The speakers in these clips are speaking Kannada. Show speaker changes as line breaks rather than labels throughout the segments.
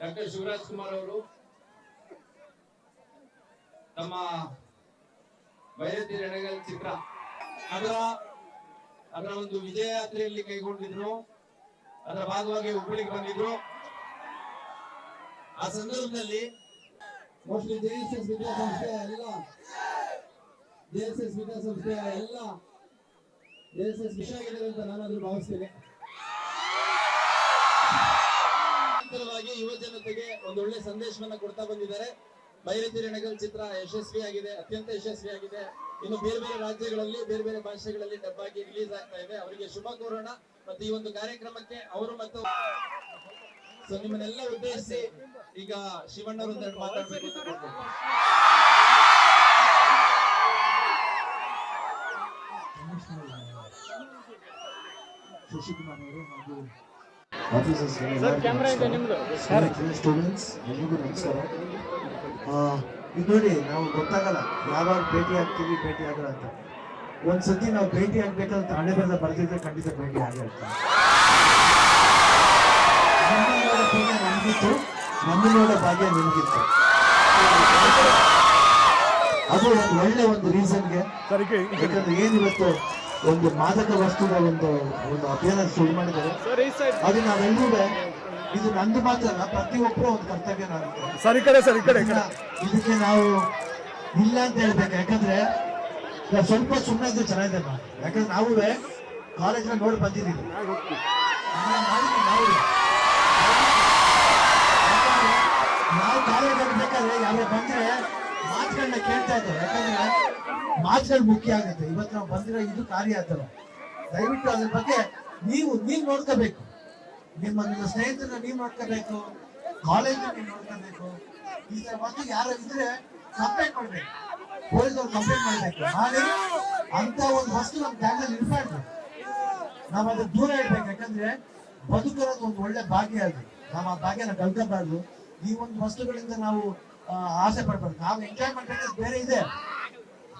ಡಾಕ್ಟರ್ ಶಿವರಾಜ್ ಕುಮಾರ್ ಅವರು ತಮ್ಮ ಬೈರತಿ ರಣಗಲ್ ಚಿತ್ರ. ಅದರ ಅದರ ಒಂದು ವಿಜಯ ಯಾತ್ರೆಯಲ್ಲಿ ಕೈಗೊಂಡಿದ್ರು. ಅದರ ಭಾಗವಾಗಿ ಹುಬ್ಬಳ್ಳಿಗೆ ಬಂದಿದ್ರು. ಆ ಸಂದರ್ಭದಲ್ಲಿ
ಮೋಸ್ಟ್ಲಿ ಜೆಎಸ್ಎಸ್ ವಿದ್ಯಾಸಂಸ್ಥೆಯ ಎಲ್ಲ ಜೆಎಸ್ಎಸ್ ವಿದ್ಯಾಸಂಸ್ಥೆಯ ಎಲ್ಲ ಜೆಎಸ್ಎಸ್ ವಿಷಯ ಆಗಿದೆ ಅಂತ ನಾನಾದ್ರೂ ಭಾವಿಸ್ತೇನೆ.
ನಿರಂತರವಾಗಿ ಯುವ ಜನತೆಗೆ ಒಂದು ಒಳ್ಳೆ ಸಂದೇಶವನ್ನ ಕೊಡ್ತಾ ಬಂದಿದ್ದಾರೆ. ಬೈರತಿ ನಗಲ್ ಚಿತ್ರ ಯಶಸ್ವಿಯಾಗಿದೆ, ಅತ್ಯಂತ ಯಶಸ್ವಿಯಾಗಿದೆ. ಇನ್ನು ಬೇರೆ ಬೇರೆ ರಾಜ್ಯಗಳಲ್ಲಿ, ಬೇರೆ ಬೇರೆ ಭಾಷೆಗಳಲ್ಲಿ ಡಬ್ ಆಗಿ ರಿಲೀಸ್ ಆಗ್ತಾ ಇದೆ. ಅವರಿಗೆ ಶುಭ ಕೋರೋಣ. ಮತ್ತೆ ಈ ಒಂದು ಕಾರ್ಯಕ್ರಮಕ್ಕೆ ಅವರು ಮತ್ತು ಸೊ ನಿಮ್ಮನ್ನೆಲ್ಲ ಉದ್ದೇಶಿಸಿ ಈಗ ಶಿವಣ್ಣವರು ಮಾತಾಡಬೇಕು
ಅವರು ಹಾಗೂ ಸ್ಟೂಡೆಂಟ್ಸ್ ಎಲ್ರಿಗೂ ನಮಸ್ಕಾರ. ಆ, ಇದು ನೋಡಿ ನಾವು ಗೊತ್ತಾಗಲ್ಲ ಯಾವಾಗ ಭೇಟಿ ಆಗ್ತೀವಿ ಭೇಟಿ ಆಗಲ್ಲ ಅಂತ. ಒಂದ್ಸತಿ ನಾವು ಭೇಟಿ ಆಗ್ಬೇಕಂತ ಹಣೆ ಬರದ ಬರ್ದಿದ್ರೆ ಖಂಡಿತ ಭೇಟಿ ಆಗಿರ್ತೀವಿ ನಮಗಿತ್ತು ನಮ್ಮನೋಡ ಭಾಗ್ಯ ನಿಮಗಿತ್ತು. ಅದು ಒಂದು ಒಳ್ಳೆ ಒಂದು ರೀಸನ್ಗೆ ಯಾಕಂದ್ರೆ ಏನಿವತ್ತು ಒಂದು ಮಾದಕ ವಸ್ತುವ ಒಂದು ಒಂದು ಅಭಿಯಾನ ಶುರು ಮಾಡಿದ್ದಾರೆ. ಅದು ನಾವೆಲ್ಲರೂ ಇದು ನಂದು ಮಾತ್ರ ಅಲ್ಲ ಪ್ರತಿಯೊಬ್ಬರು ಒಂದು ಕರ್ತವ್ಯ ನಾನು.
ಸರಿ ಕಡೆ ಸರಿ ಕಡೆ
ಇದಕ್ಕೆ ನಾವು ಇಲ್ಲ ಅಂತ ಹೇಳ್ಬೇಕು. ಯಾಕಂದ್ರೆ ಸ್ವಲ್ಪ ಸುಮ್ಮನೆ ಇದ್ರೆ ಚೆನ್ನಾಗಿದೆ. ಯಾಕಂದ್ರೆ ನಾವು ಕಾಲೇಜ್ನ ನೋಡಿ ಬಂದಿದ್ದೀವಿ. ನಾವು ಕಾಲೇಜ್ ಬೇಕಾದ್ರೆ ಯಾರೋ ಬಂದ್ರೆ ಮಾತುಗಳನ್ನ ಕೇಳ್ತಾ ಇದ್ದಾರೆ ಯಾಕಂದ್ರೆ ಮಾತುಗಳು ಮುಖ್ಯ ಆಗುತ್ತೆ. ಇವತ್ತು ನಾವು ಬಂದಿರೋ ಇದು ಕಾರ್ಯ ಆತರ ದಯವಿಟ್ಟು ಅದ್ರ ಬಗ್ಗೆ ನೀವು ನೀವು ನೋಡ್ಕೋಬೇಕು. ನಿಮ್ಮ ನಿಮ್ಮ ಸ್ನೇಹಿತರನ್ನ ನೀವು ನೋಡ್ಕೋಬೇಕು. ಕಾಲೇಜ್ ನೀವು ನೋಡ್ಕೋಬೇಕು. ಈ ತರ ಯಾರು ಇದ್ರೆ ಕಂಪ್ಲೇಂಟ್ ಮಾಡ್ಬೇಕು. ಪೊಲೀಸರು ಕಂಪ್ಲೇಂಟ್ ಮಾಡ್ಬೇಕು. ಮಾಡಿ ಅಂತ ಒಂದು ವಸ್ತು ನಮ್ಮ ಜಾಗದಲ್ಲಿ ಇರ್ಬಾರ್ದು ನಾವು ಅದನ್ನ ದೂರ ಇಡ್ಬೇಕು. ಯಾಕಂದ್ರೆ ಬದುಕಿರೋದು ಒಂದು ಒಳ್ಳೆ ಭಾಗ್ಯ ಅದು. ನಾವು ಆ ಭಾಗ್ಯನ ಕಲ್ತಬಾರ್ದು ಈ ಒಂದು ವಸ್ತುಗಳಿಂದ ನಾವು ಆಸೆ ಪಡ್ಬಾರ್ದು. ನಾವು ಎಂಜಾಯ್ಮೆಂಟ್ ಬೇರೆ ಇದೆ.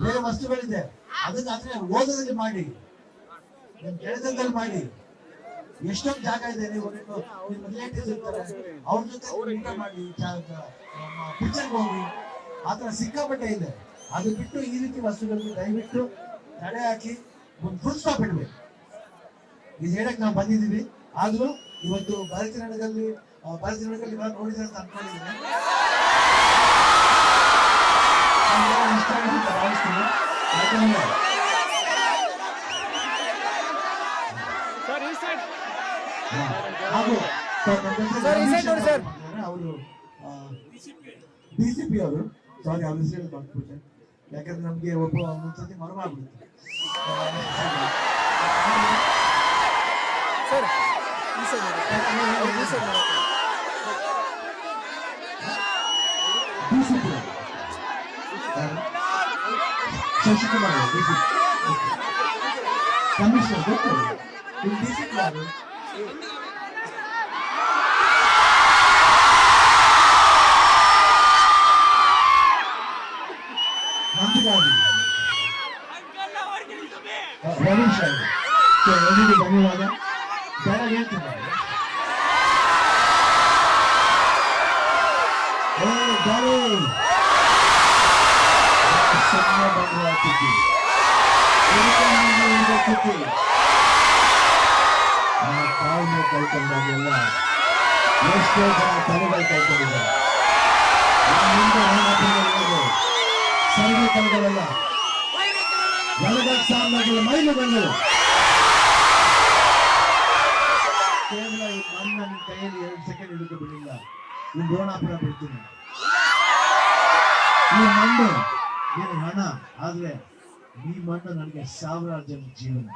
ಬೇರೆ ವಸ್ತುಗಳಿದೆ ಅದನ್ನ ಆದ್ರೆ ಓದೋದ್ರಲ್ಲಿ ಮಾಡಿ. ಕೆಲಸದಲ್ಲಿ ಮಾಡಿ. ಎಷ್ಟೊಂದು ಜಾಗ ಇದೆ ನೀವು ರಿಲೇಟಿವ್ಸ್ ಇರ್ತಾರೆ. ಅವ್ರ ಜೊತೆ ಊಟ ಮಾಡಿ ಪಿಕ್ಚರ್ಗೆ ಹೋಗಿ. ಆತರ ಸಿಕ್ಕಾಪಟ್ಟೆ ಇದೆ. ಅದು ಬಿಟ್ಟು ಈ ರೀತಿ ವಸ್ತುಗಳಿಗೆ ದಯವಿಟ್ಟು ತಡೆ ಹಾಕಿ ಒಂದು ಫುಲ್ ಸ್ಟಾಪ್ ಇಡ್ಬೇಕು. ಇದು ಹೇಳಕ್ ನಾವು ಬಂದಿದ್ದೀವಿ. ಆದ್ರೂ ಇವತ್ತು ಭರತನಾಟ್ಯದಲ್ಲಿ ಭರತನಾಟ್ಯದಲ್ಲಿ ಇವಾಗ ನೋಡಿದ್ರೆ ಅಂತ ಅನ್ಕೊಂಡಿದ್ದೀನಿ. ಹಾಗೂ
ಸರ್.
ಅವರು ಡಿಸಿಪಿ ಅವರು. ಸಾರಿ ಅವ್ರ ಹೆಸರು ಬಂದ್ಬಿಟ್ಟೆ ಯಾಕಂದ್ರೆ ನಮ್ಗೆ ಒಬ್ಬ ಒಂದ್ಸತಿ ಮರ್ಮ ಆಗ್ಬಿಡುತ್ತೆ. ಡಿಸಿಪಿ ಶಶಿಕುಮಾರ್ ಡಿಸಿಪಿ ಕಮಿಷನರ್ ಗೊತ್ತು ಇಲ್ಲಿ ಡಿಸಿಪಿ ಯಾರು ನಂದಿಗಾಡಿ ರವೀಶ್ ಅವರು ಸೊ, ಎಲ್ರಿಗೂ ಧನ್ಯವಾದ ಬೇಡ ಹೇಳ್ತೀನಿ ಏ ಗಾಡಿ ಸುಮ್ಮನೆ ಬಂದು ಹಾಕಿದ್ದಿ ತಾಳ್ಮೆ ಕಳ್ಕೊಂಡಾಗೆಲ್ಲ ಎಷ್ಟೋ ಜನ ತಲೆಗಳು ಕಳ್ಕೊಂಡಿದ್ದಾರೆ ನಮ್ಮ ಮುಂದೆ ಹೆಣ್ಣು ಸರ್ವೆ ಕಲ್ಗಳಲ್ಲ ಎಳಗಟ್ ಸಾಮ್ರಾಜ್ಯದ ಮೈಲುಗಂಗಳು ಕೇವಲ ಈ ಮಣ್ಣು ನನ್ನ ಕೈಯಲ್ಲಿ ಎರಡು ಸೆಕೆಂಡ್ ಹಿಡಿದು ಬಿಡಿಲ್ಲ ಈ ಗೋಣಾಪುರ ಬಿಡ್ತೀನಿ ಈ ಮಣ್ಣು ಏನು ಹಣ ಆದ್ರೆ ಈ ಮಣ್ಣು ನನಗೆ ಸಾವಿರಾರು ಜನ ಜೀವನ.